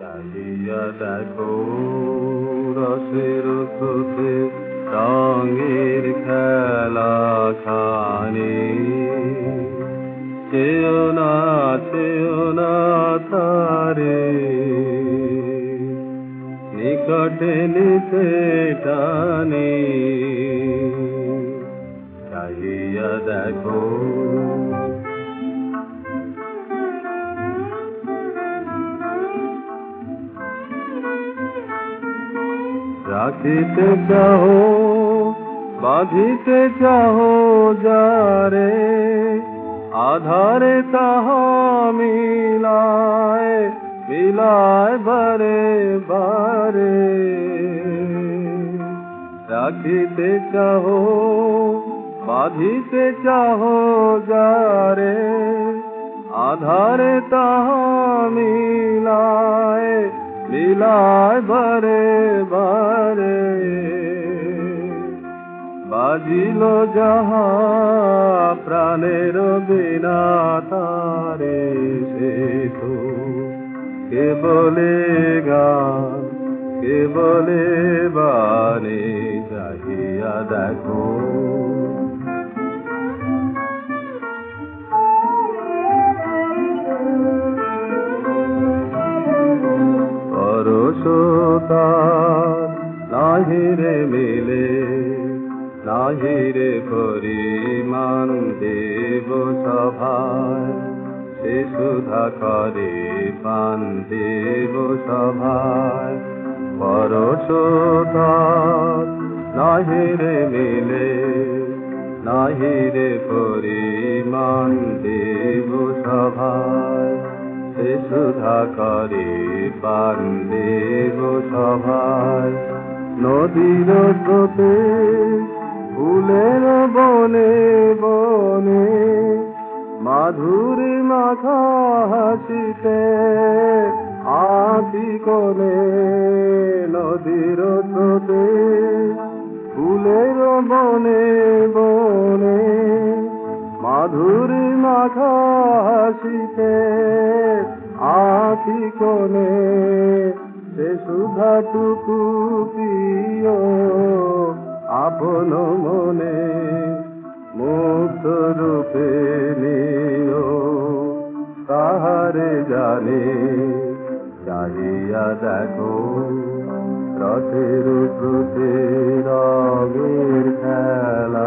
চাহিয়া দেখো রসের স্রোতে রঙের খেলা খানি চেও না চেও না তারে। নিকটে নিতে টানি। চাহিয়া দেখো রাখিতে চাহো, বাঁধিতে চাহো যারে, আধারে তাহা মিলায় মিলায় বারে বারে। রাখিতে চাহো, বাঁধিতে চাহো যারে, আধারে তাহা মিলায় লীলায় বারে বারে বাজিল যাহা প্রাণের বিনা তারে সে তো। কে বলে গান, কে বলে বানে চাহিয়া দেখো। নাহিরে মিলে, নাহিরে পরিমাণ দেব সভায়। সে সুধা করে পান দেব সভায়। পরশতার নাহিরে মিলে, নাহিরে পরিমাণ দেব সভায়। সে সুধা করে পান দেব সভায়। নদীর স্রোতে, ফুলের বনে বনে মাধুরী মাখা হাসিতে, আখি কোলে নদীর স্রোতে, ফুলের বনে বনে মাধুরী মাখা হাসিতে, আখি কোনে সে সুধাটুকু পিও আপন মনে মুক্ত রূপে নিও তাহারে জানে, চাহিয়া দেখো রথের প্রতি রঙের খেলা।